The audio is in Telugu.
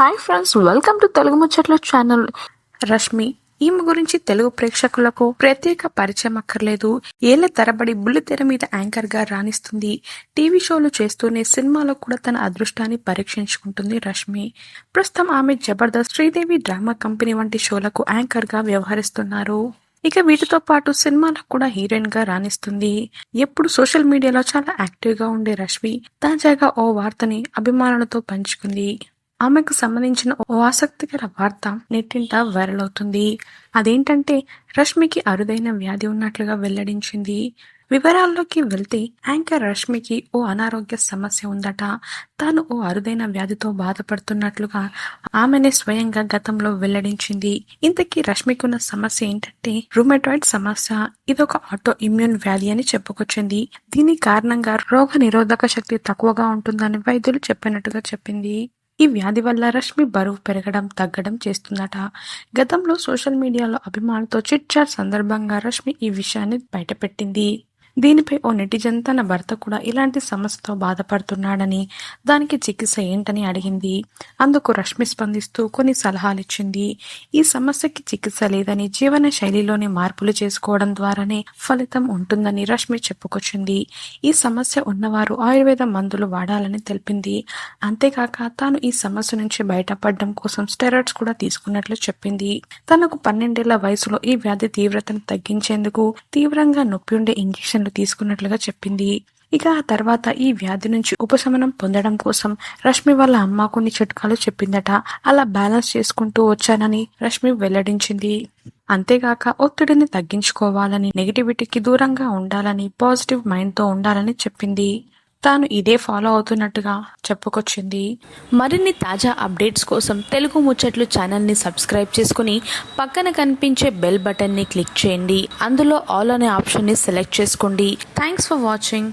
Hi friends welcome to Telugu ముచ్చట్ల channel. Rashmi ఈమె గురించి తెలుగు ప్రేక్షకులకు ప్రత్యేక పరిచయం అక్కర్లేదు. ఏళ్ళ తరబడి బుల్లి తెర మీద యాంకర్గా రాణిస్తుంది. టీవీ షోలు చేస్తూనే సినిమాలో కూడా తన అదృష్టాన్ని పరీక్షించుకుంటుంది రష్మి. ప్రస్తుతం ఆమె జబర్దస్త్ శ్రీదేవి డ్రామా కంపెనీ వంటి షోలకు యాంకర్గా వ్యవహరిస్తున్నారు. ఇక వీటితో పాటు సినిమాలకు కూడా హీరోయిన్గా రాణిస్తుంది. ఎప్పుడు సోషల్ మీడియాలో చాలా యాక్టివ్గా ఉండే రష్మి తాజాగా ఓ వార్తని అభిమానులతో పంచుకుంది. ఆమెకు సంబంధించిన ఓ ఆసక్తికర వార్త నెట్టింట వైరల్ అవుతుంది. అదేంటంటే రష్మికి అరుదైన వ్యాధి ఉన్నట్లుగా వెల్లడించింది. వివరాల్లోకి వెళ్తే యాంకర్ రష్మికి ఓ అనారోగ్య సమస్య ఉందట. తాను ఓ అరుదైన వ్యాధితో బాధపడుతున్నట్లుగా ఆమెనే స్వయంగా గతంలో వెల్లడించింది. ఇంతకీ రష్మికున్న సమస్య ఏంటంటే రుమెటాయిడ్ సమస్య. ఇదొక ఆటో ఇమ్యూన్ వ్యాధి అని చెప్పుకొచ్చింది. దీని కారణంగా రోగ నిరోధక శక్తి తక్కువగా ఉంటుందని వైద్యులు చెప్పినట్టుగా చెప్పింది. ఈ వ్యాధి వల్ల రష్మి బరువు పెరగడం తగ్గడం చేస్తుందట. గతంలో సోషల్ మీడియాలో అభిమానులతో చిట్ చాట్ సందర్భంగా రష్మి ఈ విషయాన్ని బయటపెట్టింది. దీనిపై ఓ నెటిజన్ తన భర్త కూడా ఇలాంటి సమస్యతో బాధపడుతున్నాడని దానికి చికిత్స ఏంటని అడిగింది. అందుకు రష్మి స్పందిస్తూ కొన్ని సలహాలు ఇచ్చింది ఈ సమస్యకి చికిత్స లేదని జీవన శైలిలోని మార్పులు చేసుకోవడం ద్వారానే ఫలితం ఉంటుందని రష్మి చెప్పుకొచ్చింది. ఈ సమస్య ఉన్నవారు ఆయుర్వేద మందులు వాడాలని తెలిపింది. అంతేకాక తాను ఈ సమస్య నుంచి బయటపడడం కోసం స్టెరాయిడ్స్ కూడా తీసుకున్నట్లు చెప్పింది. తనకు పన్నెండేళ్ళ వయసులో ఈ వ్యాధి తీవ్రతను తగ్గించేందుకు తీవ్రంగా నొప్పి ఉండే ఇంజెక్షన్లు తీసుకున్నట్లుగా చెప్పింది. ఇక ఆ తర్వాత ఈ వ్యాధి నుంచి ఉపశమనం పొందడం కోసం రష్మి వాళ్ళ అమ్మ కొన్ని చిట్కాలు చెప్పిందట. అలా బ్యాలెన్స్ చేసుకుంటూ వచ్చానని రష్మి వెల్లడించింది. అంతేగాక ఒత్తిడిని తగ్గించుకోవాలని నెగిటివిటీకి దూరంగా ఉండాలని పాజిటివ్ మైండ్తో ఉండాలని చెప్పింది. తాను ఇదే ఫాలో అవుతున్నట్టుగా చెప్పుకొచ్చింది. మరిన్ని తాజా అప్డేట్స్ కోసం తెలుగు ముచ్చట్లు ఛానల్ని సబ్స్క్రైబ్ చేసుకుని పక్కన కనిపించే బెల్ బటన్ని క్లిక్ చేయండి. అందులో ఆల్ అనే ఆప్షన్ని సెలెక్ట్ చేసుకోండి. Thanks for watching